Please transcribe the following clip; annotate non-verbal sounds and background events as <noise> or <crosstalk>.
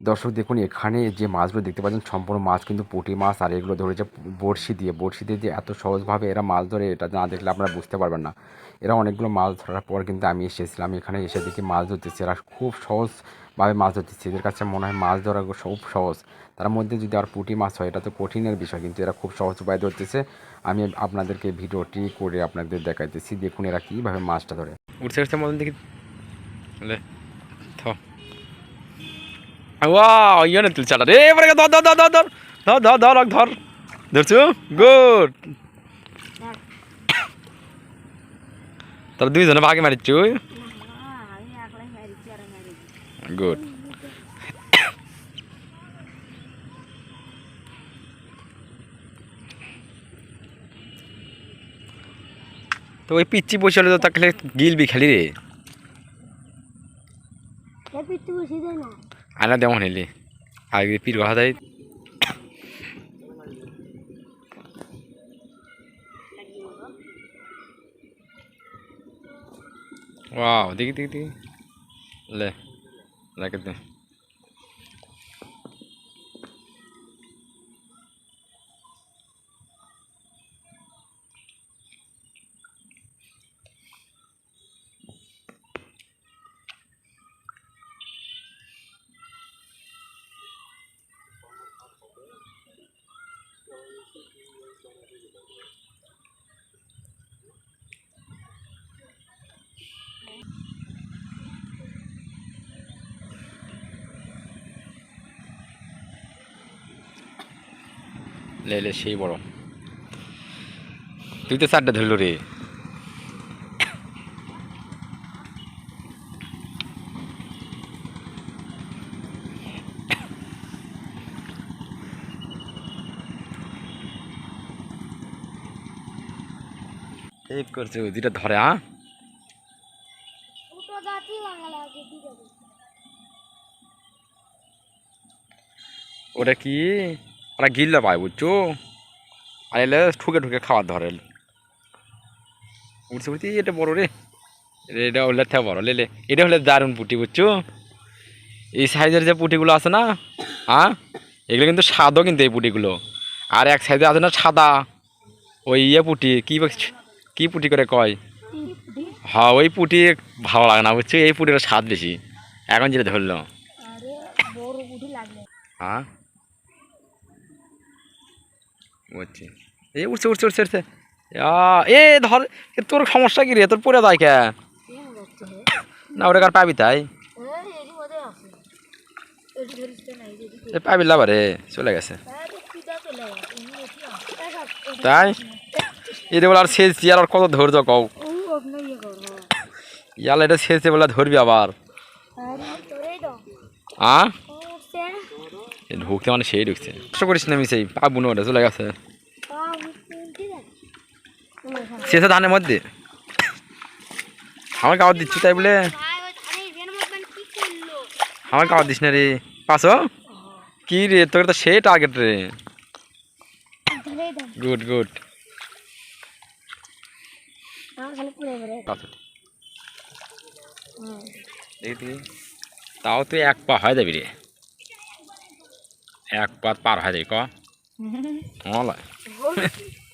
দর্শক দেখুন এখানে যে মাছগুলো দেখতে পাচ্ছেন সম্পূর্ণ মাছ কিন্তু পুঁটি মাছ আর এগুলো ধরেছে বড়শি দিয়ে। বড়শি দিয়ে যে এত সহজভাবে এরা মাছ ধরে এটা না দেখলে আপনারা বুঝতে পারবেন না। এরা অনেকগুলো মাছ ধরার পর কিন্তু আমি এসেছিলাম এখানে এসে দেখি মাছ ধরতেছে। এরা খুব সহজভাবে মাছ ধরতেছে। এদের কাছে মনে হয় মাছ ধরা খুব সহজ। তার মধ্যে যদি আর পুঁটি মাছ হয় এটা তো কঠিনের বিষয় কিন্তু এরা খুব সহজ উপায় ধরতেছে। আমি আপনাদেরকে ভিডিওটি করে আপনাদের দেখাইতেছি দেখুন এরা কীভাবে মাছটা ধরে। উঠছে উঠছে মতন দেখি। ওয়াও ইয়ে না তুলছে রে এবারে ধর ধর ধর ধর ধর ধর ধর ধর ধর ধর ধরছো গুড তাহলে দুইজনে ভাগে মারিচ্ছ গুড তো ওই পিচ্ছি বসে হলে তো তাকে গিলবি খালি রে পিঠে বসে যায় না আনা দেমন হেলি আগে পীর কথা দেয় ওয়াও দেখি দেখি দেখি। লে লেকে লেলে সেই বড়। তুই তো চারটা ধরল রে। এই করছে দুটা ধরে আ? ওটা কি? ওরা গিল্লা পায় বুঝছ? আর এলে ঠুকে ঠুকে খাবার ধরে উঠছে উঠছি এটা বড় রে। রে, এটা হলে থেকে বড়। লেলে এটা হলে দারুণ পুটি বুঝছ? এই সাইজের যে পুটিগুলো আছে না হ্যাঁ? এগুলো কিন্তু স্বাদও কিন্তু এই পুটিগুলো। আর এক সাইজে আছে না সাদা ওই ইয়ে পুটি কী কি পুটি করে কয়? হ্যাঁ ওই পুটি ভালো লাগে না বুঝছ? এই পুটির স্বাদ বেশি। এখন যেটা ধরলো। হ্যাঁ? উঠছে। এ উঠছে উঠছে উঠছে উঠছে। এ ধর তোর সমস্যা কি রে? তোর পরে যায় কে? না ওটা কার পাবি তাই? পাবি লাভারে চলে গেছে। তাই? এটা বলে আর সেজছি আর কত ধৈর্য কও। ইয়ালে এটা সেজছে বলে ধরবি আবার। হ্যাঁ ঢুকতে মানে সেই ঢুকছে। কষ্ট করিস না আমি সেই পাবো না ওটা, চলে গেছে। শেষে ধানের মধ্যে? আমার কাবার দিচ্ছি তাই বলে? আমার কাবার দিস না রে। পাঁচো কি রে, তোর তো সেই টার্গেট রে। গুড গুড তাও তুই এক পা হয় যাবি রে। এক পাত পার হয়ে যায় ক? <laughs>